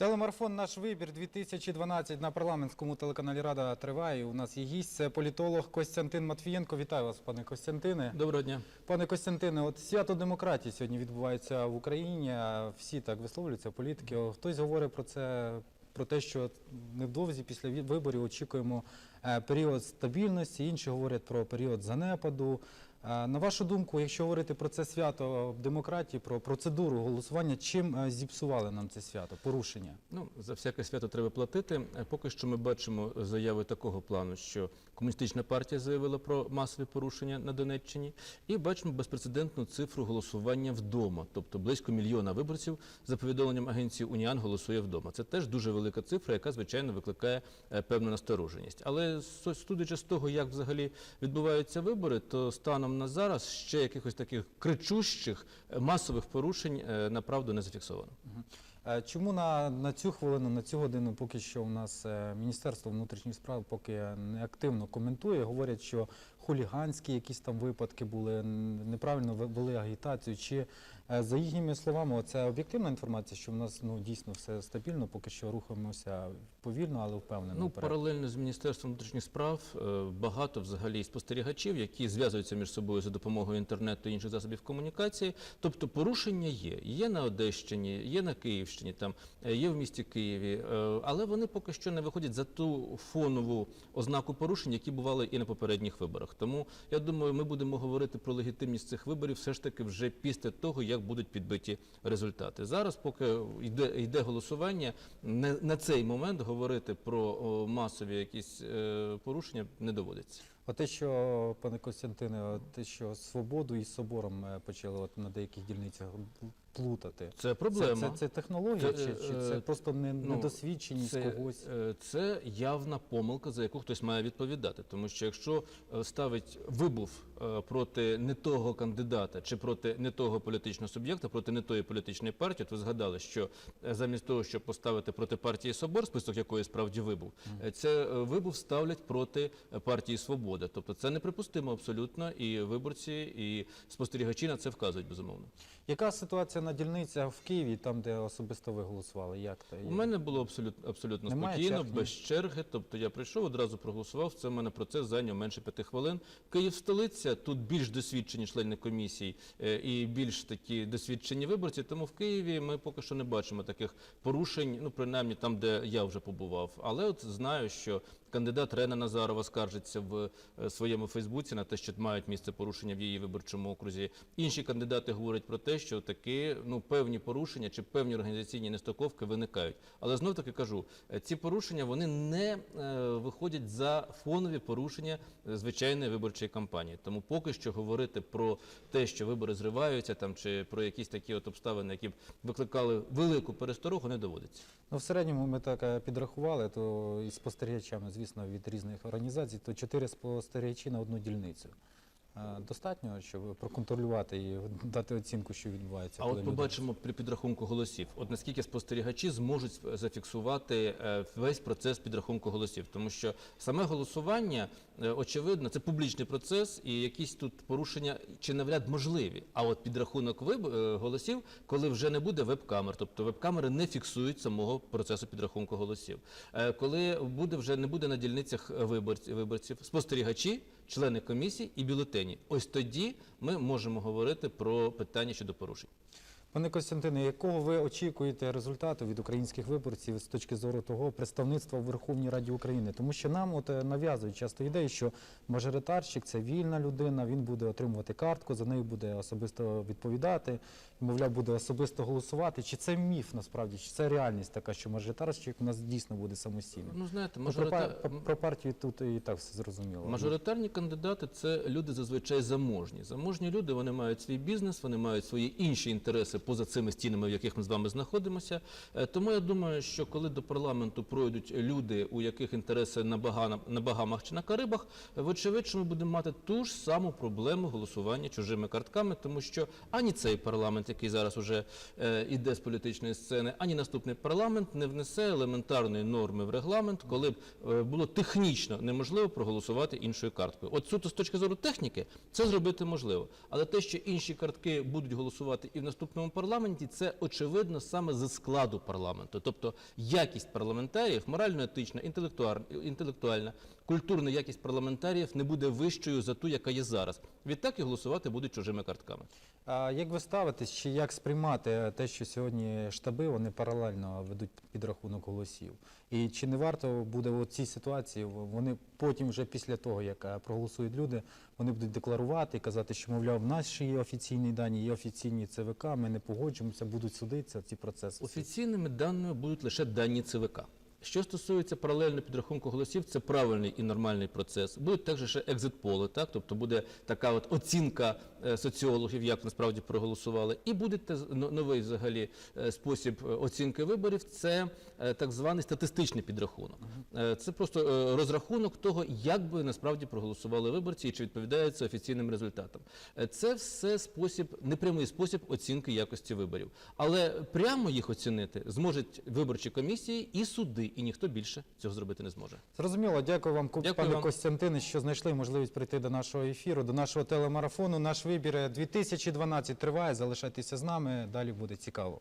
Телемарафон Наш вибір 2012 на парламентському телеканалі Рада триває. У нас є гість, це політолог Костянтин Матвієнко. Вітаю вас, пане Костянтине. Доброго дня. Пане Костянтине, от свято демократії сьогодні відбувається в Україні. Всі так висловлюються, політики. Хтось говорить про це, про те, що невдовзі після виборів очікуємо період стабільності, інші говорять про період занепаду. Е, На вашу думку, якщо говорити про це свято демократії, про процедуру голосування, чим е, зіпсували нам це свято? Порушення? Ну за всяке свято треба платити. Е, Поки що ми бачимо заяви такого плану, що комуністична партія заявила про масові порушення на Донеччині, і бачимо безпрецедентну цифру голосування вдома, тобто близько мільйона виборців за повідомленням агенції Уніан голосує вдома. Це теж дуже велика цифра, яка звичайно викликає е, певну настороженість. Але с- судячи з того, як взагалі відбуваються вибори, то станом на зараз ще якихось таких кричущих е, масових порушень е, направду не зафіксовано. Е, Чому на, на цю хвилину, на цю годину, поки що у нас е, Міністерство внутрішніх справ поки не активно коментує, говорять, що хуліганські якісь там випадки були, неправильно ви- вели агітацію. Чи е, за їхніми словами, це об'єктивна інформація, що в нас ну дійсно все стабільно, поки що рухаємося повільно, але впевнено. Ну, вперед? паралельно з Міністерством внутрішніх справ багато взагалі спостерігачів, які зв'язуються між собою за допомогою інтернету і інших засобів комунікації. Тобто порушення є. Є на Одещині, є на Київщині, там е, є в місті Києві, е, але вони поки що не виходять за ту фонову ознаку порушень, які бували і на попередніх виборах. Тому я думаю, ми будемо говорити про легітимність цих виборів все ж таки вже після того, як будуть підбиті результати. Зараз, поки йде, йде голосування, не, на цей момент говорити про масові якісь е, порушення не доводиться. От те, що, пане Костянтине, те, що свободу із собором почали от на деяких дільницях плутати. Це проблема. Це, це, це технологія, Це, чи, чи це е, просто не, ну, недосвідченість це, когось? е, Це явна помилка, за яку хтось має відповідати. Тому що якщо е, ставить вибув е, проти не того кандидата чи проти не того політичного суб'єкта, проти не тої політичної партії, то ви згадали, що е, замість того, щоб поставити проти партії Собор, список якої справді вибув, е, це вибув ставлять проти партії Свобода. Тобто це неприпустимо абсолютно, і виборці, і спостерігачі на це вказують безумовно. Яка ситуація на дільницях в Києві, там, де особисто ви голосували? Як то? У мене було абсолютно абсолютно Немає спокійно, черг, ні? без черги. Тобто я прийшов, одразу проголосував. Це в мене процес зайняв менше п'яти хвилин. Київ столиця тут більш досвідчені члени комісій е, і більш такі досвідчені виборці. Тому в Києві ми поки що не бачимо таких порушень, ну принаймні там, де я вже побував. Але от знаю, що кандидат Рена Назарова скаржиться в е, своєму Фейсбуці на те, що мають місце порушення в її виборчому окрузі. Інші кандидати говорять про те, що таки ну певні порушення чи певні організаційні нестаковки виникають. Але знов таки кажу, е, ці порушення вони не е, виходять за фонові порушення звичайної виборчої кампанії. Тому поки що говорити про те, що вибори зриваються там чи про якісь такі от обставини, які б викликали велику пересторогу, не доводиться. Ну, в середньому ми так підрахували, то із спостерігачами, звісно, від різних організацій, то чотири спостерігачі на одну дільницю. Е, Достатньо, щоб проконтролювати і дати оцінку, що відбувається. А от побачимо при підрахунку голосів. От наскільки спостерігачі зможуть зафіксувати е, весь процес підрахунку голосів, тому що саме голосування, е, очевидно, це публічний процес, і якісь тут порушення чи навряд можливі. А от підрахунок голосів, коли вже не буде веб-камер, тобто веб-камери не фіксують самого процесу підрахунку голосів. Коли буде вже не буде на дільницях виборців, виборців спостерігачі, члени комісії і бюлетені. Ось тоді ми можемо говорити про питання щодо порушень. Пане Костянтине, якого ви очікуєте результату від українських виборців з точки зору того представництва в Верховній Раді України? Тому що нам от е, нав'язують часто ідею, що мажоритарщик це вільна людина, він буде отримувати картку, за нею буде особисто відповідати, мовляв, буде особисто голосувати. Чи це міф насправді? Чи це реальність така, що мажоритарщик у нас дійсно буде самостійним? Ну знаєте, про, про партію тут і так все зрозуміло. мажоритарні кандидати це люди зазвичай заможні. Заможні люди вони мають свій бізнес, вони мають свої інші інтереси поза цими стінами, в яких ми з вами знаходимося. Е, Тому я думаю, що коли до парламенту пройдуть люди, у яких інтереси на Багана- на Багамах чи на Карибах, е, вочевидь, що ми будемо мати ту ж саму проблему голосування чужими картками, тому що ані цей парламент, який зараз уже е, іде з політичної сцени, ані наступний парламент не внесе елементарної норми в регламент, коли б е, було технічно неможливо проголосувати іншою карткою. От суто з точки зору техніки це зробити можливо. Але те, що інші картки будуть голосувати і в наступному парламенті, це очевидно саме за складу парламенту. Тобто якість парламентарів, морально-етична, інтелектуальна, культурна якість парламентаріїв не буде вищою за ту, яка є зараз. Відтак і голосувати будуть чужими картками. А як ви ставитесь, чи як сприймати те, що сьогодні штаби вони паралельно ведуть підрахунок голосів? І чи не варто буде у цій ситуації, вони потім, вже після того, як е, проголосують люди, вони будуть декларувати і казати, що мовляв, в нас ще є офіційні дані, є офіційні ЦВК, ми не погоджуємося, будуть судитися ці процеси. Офіційними даними будуть лише дані ЦВК. Що стосується паралельного підрахунку голосів, це правильний і нормальний процес. Будуть також ще екзитполи, так тобто буде така от оцінка е, соціологів, як насправді проголосували, і буде новий взагалі е, спосіб е, оцінки виборів. Це так званий статистичний підрахунок. Це просто розрахунок того, як би насправді проголосували виборці і чи відповідає це офіційним результатам. Це все спосіб, непрямий спосіб оцінки якості виборів. Але прямо їх оцінити зможуть виборчі комісії і суди, і ніхто більше цього зробити не зможе. Зрозуміло, дякую вам, Дякую пане вам. Костянтине, що знайшли можливість прийти до нашого ефіру, до нашого телемарафону. Наш вибір 2012 триває. Залишайтеся з нами. Далі буде цікаво.